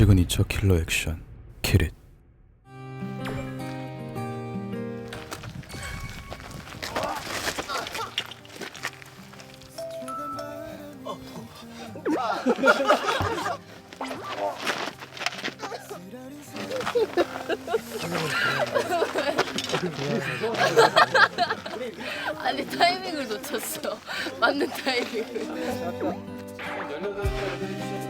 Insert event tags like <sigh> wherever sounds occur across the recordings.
시그니처 킬러 액션 키릿 <laughs> 아니 타이밍을 놓쳤어. 맞는 타이밍을. <laughs>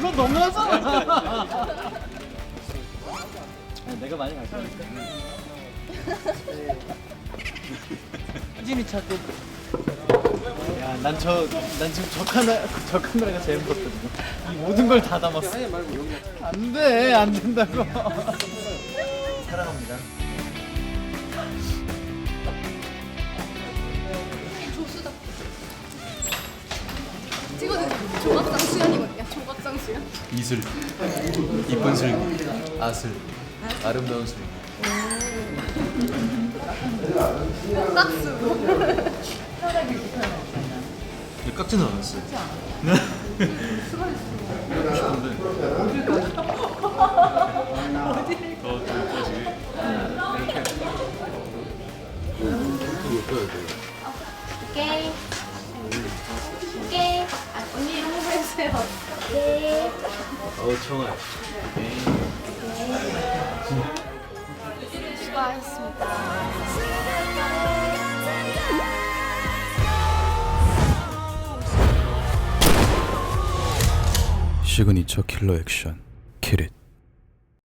그건 너무하잖아. 내가 많이 갈거니까 혜진이 차도 야난 저 난 지금 저 카메라 저 카메라가 제일 무섭거든요. 이 모든 걸 다 담았어. 안 돼 안 된다고. 사랑합니다. 조수다. 찍어도 조각상 수연이거든요. 조각상 수연. 이슬. 이쁜 슬. 아슬. 아름다운 슬. 깍수. 깍지는 않았어요. 오케이. 오케이. 아, 언니 홍보해 주세요. 오케이. 어우 청아. 수고하셨습니다. 시그니처 킬러 액션 키릿